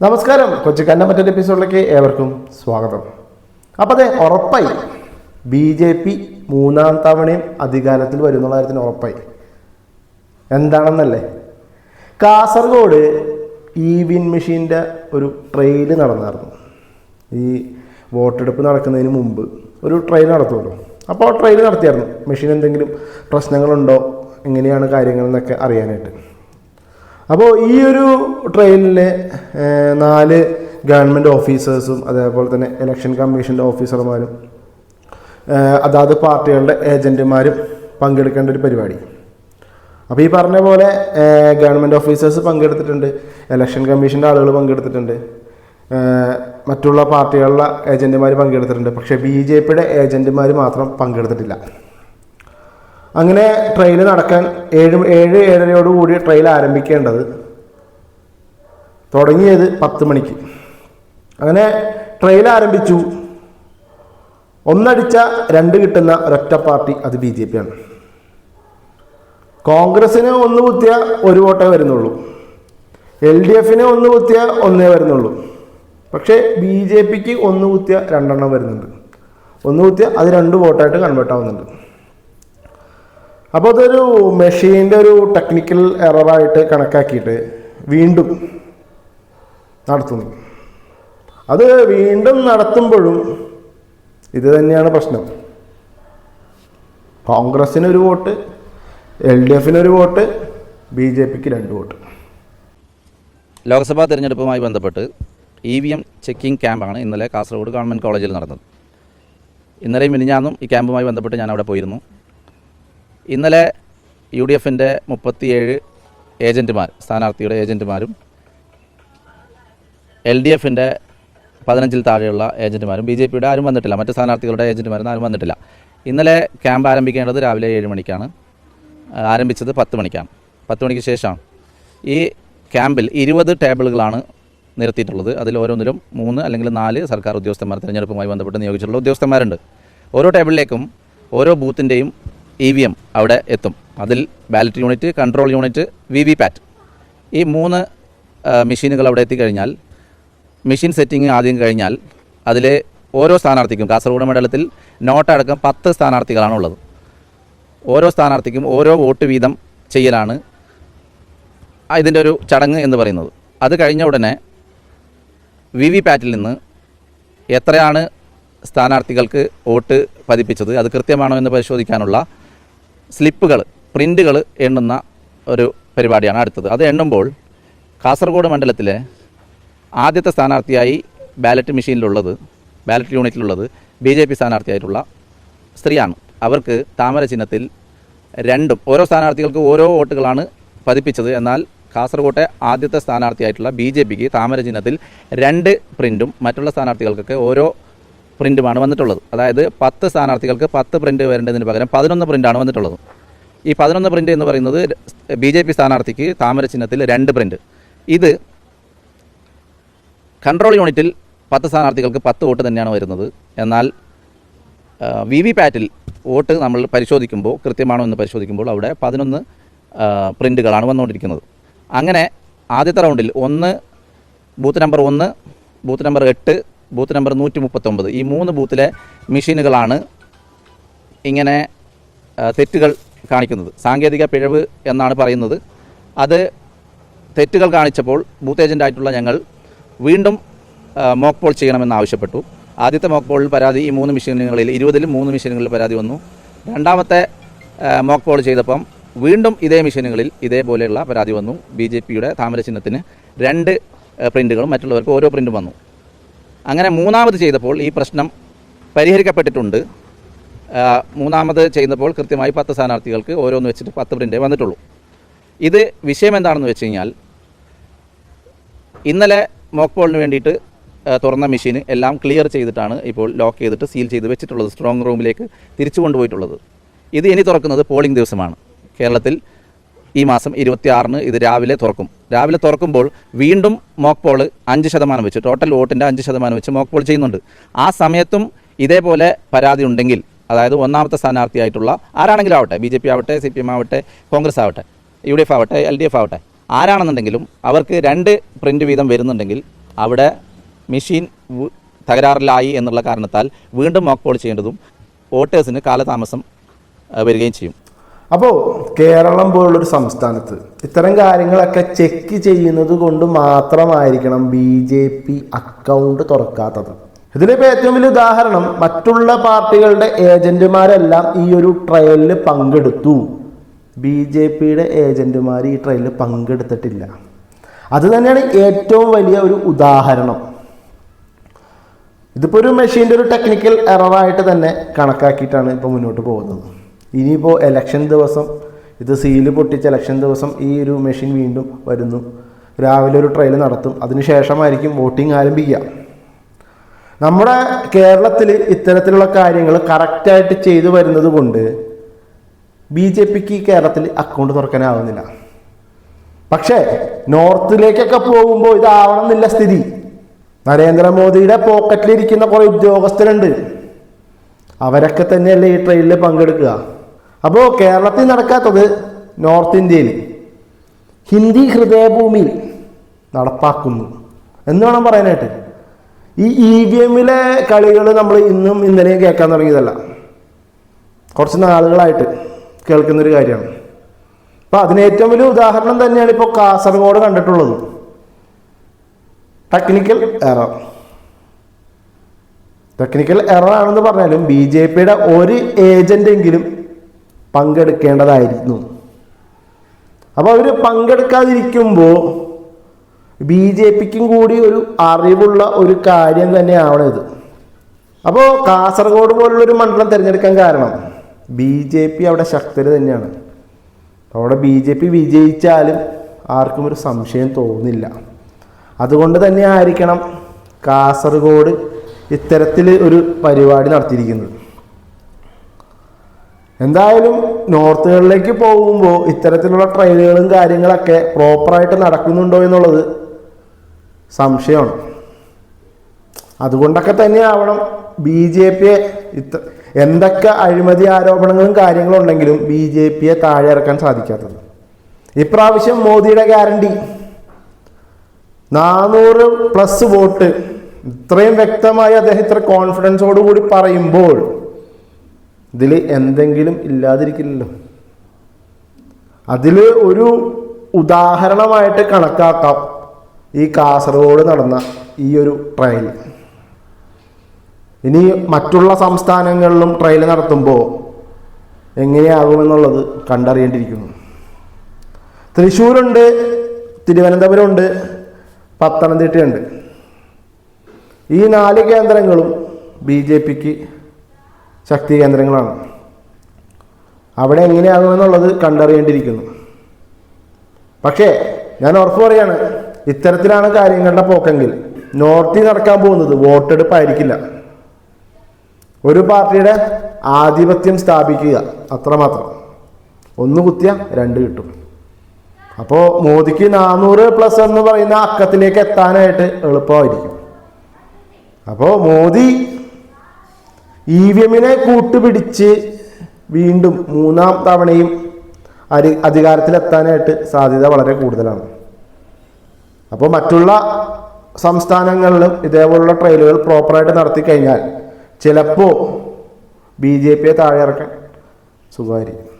നമസ്കാരം. കൊച്ചിക്കാരന്റെ മറ്റൊരു എപ്പിസോഡിലേക്ക് ഏവർക്കും സ്വാഗതം. അപ്പോൾ അതെ ഉറപ്പായി. ബി ജെ പി മൂന്നാം തവണയും അധികാരത്തിൽ വരുന്നുള്ള കാര്യത്തിന് ഉറപ്പായി. എന്താണെന്നല്ലേ? കാസർഗോഡ് ഇ വിൻ മെഷീന്റെ ഒരു ട്രെയിൽ നടന്നായിരുന്നു. ഈ വോട്ടെടുപ്പ് നടക്കുന്നതിന് മുമ്പ് ഒരു ട്രെയിൽ നടത്തുമല്ലോ അപ്പോൾ ട്രെയിൽ നടത്തിയായിരുന്നു. മെഷീൻ എന്തെങ്കിലും പ്രശ്നങ്ങളുണ്ടോ? എങ്ങനെയാണ് കാര്യങ്ങൾ എന്നൊക്കെ അറിയാനായിട്ട്. അപ്പോൾ ഈ ഒരു ട്രെയിനിൽ നാല് ഗവൺമെന്റ് ഓഫീസേഴ്സും അതേപോലെ തന്നെ ഇലക്ഷൻ കമ്മീഷന്റെ ഓഫീസർമാരും അതാത് പാർട്ടികളുടെ ഏജന്റുമാരും പങ്കെടുക്കേണ്ട ഒരു പരിപാടി. അപ്പോൾ ഈ പറഞ്ഞ പോലെ ഗവൺമെന്റ് ഓഫീസേഴ്സ് പങ്കെടുത്തിട്ടുണ്ട് ഇലക്ഷൻ കമ്മീഷന്റെ ആളുകൾ പങ്കെടുത്തിട്ടുണ്ട് മറ്റുള്ള പാർട്ടികളുടെ ഏജന്റുമാർ പങ്കെടുത്തിട്ടുണ്ട് പക്ഷേ ബി ജെ പിയുടെ ഏജന്റുമാർ മാത്രം പങ്കെടുത്തിട്ടില്ല. അങ്ങനെ ട്രെയിൽ നടക്കാൻ ഏഴ് ഏഴ് ഏഴരയോട് കൂടി ട്രെയിൽ ആരംഭിക്കേണ്ടത് തുടങ്ങിയത് പത്ത് മണിക്ക്. അങ്ങനെ ട്രെയിൽ ആരംഭിച്ചു. ഒന്നടിച്ച രണ്ട് കിട്ടുന്ന ഒരൊറ്റ പാർട്ടി അത് ബി ജെ പി ആണ്. കോൺഗ്രസ്സിന് ഒന്ന് കുത്തിയ ഒരു വോട്ടേ വരുന്നുള്ളൂ. എൽ ഡി എഫിന് ഒന്ന് കുത്തിയ ഒന്നേ വരുന്നുള്ളൂ. പക്ഷേ ബി ജെ പിക്ക് ഒന്ന് കുത്തിയ രണ്ടെണ്ണം വരുന്നുണ്ട്. ഒന്ന് കുത്തിയ അത് രണ്ട് വോട്ടായിട്ട് കൺവേർട്ട് ആവുന്നുണ്ട്. അപ്പോൾ അതൊരു മെഷീന്റെ ഒരു ടെക്നിക്കൽ എററായിട്ട് കണക്കാക്കിയിട്ട് വീണ്ടും നടത്തുന്നു. അത് വീണ്ടും നടത്തുമ്പോഴും ഇത് തന്നെയാണ് പ്രശ്നം. കോൺഗ്രസ്സിന് ഒരു വോട്ട് എൽ ഡി എഫിന് ഒരു വോട്ട് ബി ജെ പിക്ക് രണ്ട് വോട്ട്. ലോക്സഭാ തിരഞ്ഞെടുപ്പുമായി ബന്ധപ്പെട്ട് ഇ വി എം ചെക്കിംഗ് ക്യാമ്പാണ് ഇന്നലെ കാസർഗോഡ് ഗവൺമെന്റ് കോളേജിൽ നടന്നത്. ഇന്നലെയും മിനിഞ്ഞാന്നും ഈ ക്യാമ്പുമായി ബന്ധപ്പെട്ട് ഞാൻ അവിടെ പോയിരുന്നു. ഇന്നലെ യു ഡി എഫിന്റെ മുപ്പത്തിയേഴ് ഏജന്റുമാർ സ്ഥാനാർത്ഥിയുടെ ഏജന്റുമാരും എൽ ഡി എഫിന്റെ പതിനഞ്ചിൽ താഴെയുള്ള ഏജന്റുമാരും ബി ജെ പിയുടെ ആരും വന്നിട്ടില്ല. മറ്റ് സ്ഥാനാർത്ഥികളുടെ ഏജന്റുമാരും ആരും വന്നിട്ടില്ല. ഇന്നലെ ക്യാമ്പ് ആരംഭിക്കേണ്ടത് രാവിലെ ഏഴ് മണിക്കാണ്. ആരംഭിച്ചത് പത്ത് മണിക്കാണ്. പത്ത് മണിക്ക് ശേഷമാണ്. ഈ ക്യാമ്പിൽ ഇരുപത് ടേബിളുകളാണ് നിർത്തിയിട്ടുള്ളത്. അതിൽ ഓരോന്നിലും മൂന്ന് അല്ലെങ്കിൽ നാല് സർക്കാർ ഉദ്യോഗസ്ഥന്മാർ തിരഞ്ഞെടുപ്പുമായി ബന്ധപ്പെട്ട് നിയോഗിച്ചിട്ടുള്ള ഉദ്യോഗസ്ഥന്മാരുണ്ട്. ഓരോ ടേബിളിലേക്കും ഓരോ ബൂത്തിന്റെയും ഇ വി എം അവിടെ എത്തും. അതിൽ ballot unit control unit V V PAT. ഈ മൂന്ന് മെഷീനുകൾ അവിടെ എത്തിക്കഴിഞ്ഞാൽ മെഷീൻ സെറ്റിംഗ് ആദ്യം കഴിഞ്ഞാൽ അതിലെ ഓരോ സ്ഥാനാർത്ഥിക്കും കാസർഗോഡ് മണ്ഡലത്തിൽ നോട്ടടക്കം പത്ത് സ്ഥാനാർത്ഥികളാണുള്ളത്. ഓരോ സ്ഥാനാർത്ഥിക്കും ഓരോ വോട്ട് വീതം ചെയ്യലാണ് ഇതിന്റെ ഒരു ചടങ്ങ് എന്ന് പറയുന്നത്. അത് കഴിഞ്ഞ ഉടനെ വി വി പാറ്റിൽ നിന്ന് എത്രയാണ് സ്ഥാനാർത്ഥികൾക്ക് വോട്ട് പതിപ്പിച്ചത് അത് കൃത്യമാണോ എന്ന് പരിശോധിക്കാനുള്ള സ്ലിപ്പുകൾ പ്രിന്റുകൾ എണ്ണുന്ന ഒരു പരിപാടിയാണ് അടുത്തത്. അത് എണ്ണുമ്പോൾ കാസർഗോഡ് മണ്ഡലത്തിലെ ആദ്യത്തെ സ്ഥാനാർത്ഥിയായി ബാലറ്റ് മെഷീനിലുള്ളത് ബാലറ്റ് യൂണിറ്റിലുള്ളത് ബി ജെ പി സ്ഥാനാർത്ഥിയായിട്ടുള്ള സ്ത്രീയാണ്. അവർക്ക് താമര ചിഹ്നത്തിൽ രണ്ടും ഓരോ സ്ഥാനാർത്ഥികൾക്ക് ഓരോ വോട്ടുകളാണ് പതിപ്പിച്ചത്. എന്നാൽ കാസർകോട്ടെ ആദ്യത്തെ സ്ഥാനാർത്ഥിയായിട്ടുള്ള ബി ജെ പിക്ക് താമര ചിഹ്നത്തിൽ രണ്ട് പ്രിന്റും മറ്റുള്ള സ്ഥാനാർത്ഥികൾക്കൊക്കെ ഓരോ പ്രിന്റുമാണ് വന്നിട്ടുള്ളത്. അതായത് പത്ത് സ്ഥാനാർത്ഥികൾക്ക് പത്ത് പ്രിന്റ് വരേണ്ടതിന് പകരം പതിനൊന്ന് പ്രിന്റാണ് വന്നിട്ടുള്ളത്. ഈ പതിനൊന്ന് പ്രിന്റ് എന്ന് പറയുന്നത് ബി ജെ പി സ്ഥാനാർത്ഥിക്ക് താമര ചിഹ്നത്തിൽ രണ്ട് പ്രിന്റ് ഇത് കൺട്രോൾ യൂണിറ്റിൽ പത്ത് സ്ഥാനാർത്ഥികൾക്ക് പത്ത് വോട്ട് തന്നെയാണ് വരുന്നത്. എന്നാൽ വി വി പാറ്റിൽ വോട്ട് നമ്മൾ പരിശോധിക്കുമ്പോൾ കൃത്യമാണോ എന്ന് പരിശോധിക്കുമ്പോൾ അവിടെ പതിനൊന്ന് പ്രിന്റുകളാണ് വന്നുകൊണ്ടിരിക്കുന്നത്. അങ്ങനെ ആദ്യത്തെ റൗണ്ടിൽ ഒന്ന് ബൂത്ത് നമ്പർ ഒന്ന് ബൂത്ത് നമ്പർ എട്ട് ബൂത്ത് നമ്പർ നൂറ്റി മുപ്പത്തൊമ്പത് ഈ മൂന്ന് ബൂത്തിലെ മെഷീനുകളാണ് ഇങ്ങനെ തെറ്റുകൾ കാണിക്കുന്നത്. സാങ്കേതിക പിഴവ് എന്നാണ് പറയുന്നത്. അത് തെറ്റുകൾ കാണിച്ചപ്പോൾ ബൂത്ത് ഏജന്റായിട്ടുള്ള ഞങ്ങൾ വീണ്ടും മോക്ക് പോൾ ചെയ്യണമെന്ന് ആവശ്യപ്പെട്ടു. ആദ്യത്തെ മോക്ക് പോളിൽ പരാതി ഈ മൂന്ന് മെഷീനുകളിൽ ഇരുപതിലും മൂന്ന് മെഷീനുകളിൽ പരാതി വന്നു. രണ്ടാമത്തെ മോക്ക് പോൾ ചെയ്തപ്പം വീണ്ടും ഇതേ മെഷീനുകളിൽ ഇതേപോലെയുള്ള പരാതി വന്നു. ബി ജെ പിയുടെ താമര ചിഹ്നത്തിന് രണ്ട് പ്രിന്റുകളും മറ്റുള്ളവർക്ക് ഓരോ പ്രിന്റും വന്നു. അങ്ങനെ മൂന്നാമത് ചെയ്തപ്പോൾ ഈ പ്രശ്നം പരിഹരിക്കപ്പെട്ടിട്ടുണ്ട്. മൂന്നാമത് ചെയ്യുന്നപ്പോൾ കൃത്യമായി പത്ത് സ്ഥാനാർത്ഥികൾക്ക് ഓരോന്ന് വെച്ചിട്ട് പത്ത് പ്രിന്റേ വന്നിട്ടുള്ളൂ. ഇത് വിഷയം എന്താണെന്ന് വെച്ച് കഴിഞ്ഞാൽ ഇന്നലെ മോക്ക് പോളിന് വേണ്ടിയിട്ട് തുറന്ന മെഷീൻ എല്ലാം ക്ലിയർ ചെയ്തിട്ടാണ് ഇപ്പോൾ ലോക്ക് ചെയ്തിട്ട് സീൽ ചെയ്ത് വെച്ചിട്ടുള്ളത് സ്ട്രോങ് റൂമിലേക്ക് തിരിച്ചു കൊണ്ടുപോയിട്ടുള്ളത്. ഇത് ഇനി തുറക്കുന്നത് പോളിംഗ് ദിവസമാണ്. കേരളത്തിൽ ഈ മാസം ഇരുപത്തിയാറിന് ഇത് രാവിലെ തുറക്കും. രാവിലെ തുറക്കുമ്പോൾ വീണ്ടും മോക്ക് പോൾ അഞ്ച് ശതമാനം വെച്ച് ടോട്ടൽ വോട്ടിന്റെ അഞ്ച് ശതമാനം വെച്ച് മോക്ക് പോൾ ചെയ്യുന്നുണ്ട്. ആ സമയത്തും ഇതേപോലെ പരാതി ഉണ്ടെങ്കിൽ അതായത് ഒന്നാമത്തെ സ്ഥാനാർത്ഥിയായിട്ടുള്ള ആരാണെങ്കിലും ആവട്ടെ ബി ജെ പി ആവട്ടെ സി പി എം ആവട്ടെ കോൺഗ്രസ് ആവട്ടെ യു ഡി എഫ് ആവട്ടെ എൽ ഡി എഫ് ആവട്ടെ ആരാണെന്നുണ്ടെങ്കിലും അവർക്ക് രണ്ട് പ്രിന്റ് വീതം വരുന്നുണ്ടെങ്കിൽ അവിടെ മെഷീൻ തകരാറിലായി എന്നുള്ള കാരണത്താൽ വീണ്ടും മോക്ക് പോൾ ചെയ്യേണ്ടതും വോട്ടേഴ്സിന് കാലതാമസം വരികയും ചെയ്യും. അപ്പോൾ കേരളം പോലുള്ളൊരു സംസ്ഥാനത്ത് ഇത്തരം കാര്യങ്ങളൊക്കെ ചെക്ക് ചെയ്യുന്നത് കൊണ്ട് മാത്രമായിരിക്കണം ബി ജെ പി അക്കൗണ്ട് തുറക്കാത്തത്. ഇതിനിപ്പോൾ ഏറ്റവും വലിയ ഉദാഹരണം മറ്റുള്ള പാർട്ടികളുടെ ഏജന്റുമാരെല്ലാം ഈ ഒരു ട്രയലിൽ പങ്കെടുത്തു. ബി ജെ പിയുടെ ഏജന്റുമാർ ഈ ട്രയലിൽ പങ്കെടുത്തിട്ടില്ല. അത് തന്നെയാണ് ഏറ്റവും വലിയ ഒരു ഉദാഹരണം. ഇതിപ്പോൾ ഒരു മെഷീന്റെ ഒരു ടെക്നിക്കൽ എററായിട്ട് തന്നെ കണക്കാക്കിയിട്ടാണ് ഇപ്പോൾ മുന്നോട്ട് പോകുന്നത്. ഇനിയിപ്പോൾ എലക്ഷൻ ദിവസം ഇത് സീൽ പൊട്ടിച്ച എലക്ഷൻ ദിവസം ഈ ഒരു മെഷീൻ വീണ്ടും വരുന്നു. രാവിലെ ഒരു ട്രയൽ നടത്തും. അതിനുശേഷമായിരിക്കും വോട്ടിംഗ് ആരംഭിക്കുക. നമ്മുടെ കേരളത്തിൽ ഇത്തരത്തിലുള്ള കാര്യങ്ങൾ കറക്റ്റായിട്ട് ചെയ്തു വരുന്നത് കൊണ്ട് ബി ജെ പിക്ക് കേരളത്തിൽ അക്കൗണ്ട് തുറക്കാനാവുന്നില്ല. പക്ഷേ നോർത്തിലേക്കൊക്കെ പോകുമ്പോൾ ഇതാവണം എന്നില്ല സ്ഥിതി. നരേന്ദ്രമോദിയുടെ പോക്കറ്റിലിരിക്കുന്ന കുറേ ഉദ്യോഗസ്ഥരുണ്ട്. അവരൊക്കെ തന്നെയല്ലേ ഈ ട്രെയിനിൽ പങ്കെടുക്കുക. അപ്പോൾ കേരളത്തിൽ നടക്കാത്തത് നോർത്ത് ഇന്ത്യയിൽ ഹിന്ദി ഹൃദയഭൂമിയിൽ നടപ്പാക്കുന്നു. എന്ന് വേണം പറയാനായിട്ട്. ഈ ഇ വി എമ്മിലെ കളികൾ നമ്മൾ ഇന്നും ഇന്നലെയും കേൾക്കാൻ തുടങ്ങിയതല്ല. കുറച്ച് നാളുകളായിട്ട് കേൾക്കുന്നൊരു കാര്യമാണ്. അപ്പോൾ അതിന് ഏറ്റവും വലിയ ഉദാഹരണം തന്നെയാണ് ഇപ്പോൾ കാസർഗോഡ് കണ്ടിട്ടുള്ളത്. Technical error. ടെക്നിക്കൽ എറർ ആണെന്ന് പറഞ്ഞാലും ബി ജെ പിയുടെ ഒരു ഏജന്റെങ്കിലും പങ്കെടുക്കേണ്ടതായിരുന്നു. അപ്പോൾ അവർ പങ്കെടുക്കാതിരിക്കുമ്പോൾ ബി ജെ പിക്കും കൂടി ഒരു അറിവുള്ള ഒരു കാര്യം തന്നെയാണ് ഇത്. അപ്പോൾ കാസർഗോഡ് പോലുള്ളൊരു മണ്ഡലം തിരഞ്ഞെടുക്കാൻ കാരണം ബി ജെ പി അവിടെ ശക്തർ തന്നെയാണ്. അവിടെ ബി ജെ പി വിജയിച്ചാലും ആർക്കും ഒരു സംശയം തോന്നില്ല അതുകൊണ്ട് തന്നെ ആയിരിക്കണം കാസർഗോഡ് ഇത്തരത്തിൽ ഒരു പരിപാടി നടത്തിയിരിക്കുന്നത്. എന്തായാലും നോർത്തുകളിലേക്ക് പോകുമ്പോൾ ഇത്തരത്തിലുള്ള ട്രെയിനുകളും കാര്യങ്ങളൊക്കെ പ്രോപ്പറായിട്ട് നടക്കുന്നുണ്ടോ എന്നുള്ളത് സംശയമാണ്. അതുകൊണ്ടൊക്കെ തന്നെയാവണം ബി ജെ പിയെ ഇത്ര എന്തൊക്കെ അഴിമതി ആരോപണങ്ങളും കാര്യങ്ങളും ഉണ്ടെങ്കിലും ബി ജെ പിയെ താഴെ ഇറക്കാൻ സാധിക്കാത്തത്. ഇപ്രാവശ്യം മോദിയുടെ ഗ്യാരണ്ടി. നാനൂറ് പ്ലസ് വോട്ട്. ഇത്രയും വ്യക്തമായി അദ്ദേഹം ഇത്ര കോൺഫിഡൻസോടുകൂടി പറയുമ്പോൾ ഇതിൽ എന്തെങ്കിലും ഇല്ലാതിരിക്കില്ലല്ലോ. അതിൽ ഒരു ഉദാഹരണമായിട്ട് കണക്കാക്കാം ഈ കാസർഗോഡ് നടന്ന ഈ ഒരു ട്രയൽ ഇനി മറ്റുള്ള സംസ്ഥാനങ്ങളിലും ട്രയൽ നടത്തുമ്പോൾ എങ്ങനെയാകുമെന്നുള്ളത് കണ്ടറിയേണ്ടിയിരിക്കുന്നു. തൃശ്ശൂരുണ്ട് തിരുവനന്തപുരമുണ്ട് പത്തനംതിട്ടയുണ്ട്. ഈ നാല് കേന്ദ്രങ്ങളും ബി ജെ പിക്ക് ശക്തി കേന്ദ്രങ്ങളാണ് അവിടെ എങ്ങനെയാകുമെന്നുള്ളത് കണ്ടറിയേണ്ടിയിരിക്കുന്നു. പക്ഷേ ഞാൻ ഉറപ്പ് പറയാണ് ഇത്തരത്തിലാണ് കാര്യങ്ങളുടെ പോക്കെങ്കിൽ നോർത്തിൽ നടക്കാൻ പോകുന്നത് വോട്ടെടുപ്പായിരിക്കില്ല. ഒരു പാർട്ടിയുടെ ആധിപത്യം സ്ഥാപിക്കുക അത്രമാത്രം. ഒന്ന് കുത്തിയ രണ്ട് കിട്ടും. അപ്പോൾ മോദിക്ക് നാനൂറ് പ്ലസ് എന്ന് പറയുന്ന അക്കത്തിലേക്ക് എത്താനായിട്ട് എളുപ്പമായിരിക്കും. അപ്പോൾ മോദി ഇ വി എമ്മിനെ കൂട്ടുപിടിച്ച് വീണ്ടും മൂന്നാം തവണയും അരി അധികാരത്തിലെത്താനായിട്ട് സാധ്യത വളരെ കൂടുതലാണ്. അപ്പോൾ മറ്റുള്ള സംസ്ഥാനങ്ങളിലും ഇതേപോലുള്ള ട്രയലുകൾ പ്രോപ്പറായിട്ട് നടത്തി കഴിഞ്ഞാൽ ചിലപ്പോൾ ബി ജെ പിയെ താഴെ ഇറക്കാൻ സുഖമായിരിക്കും.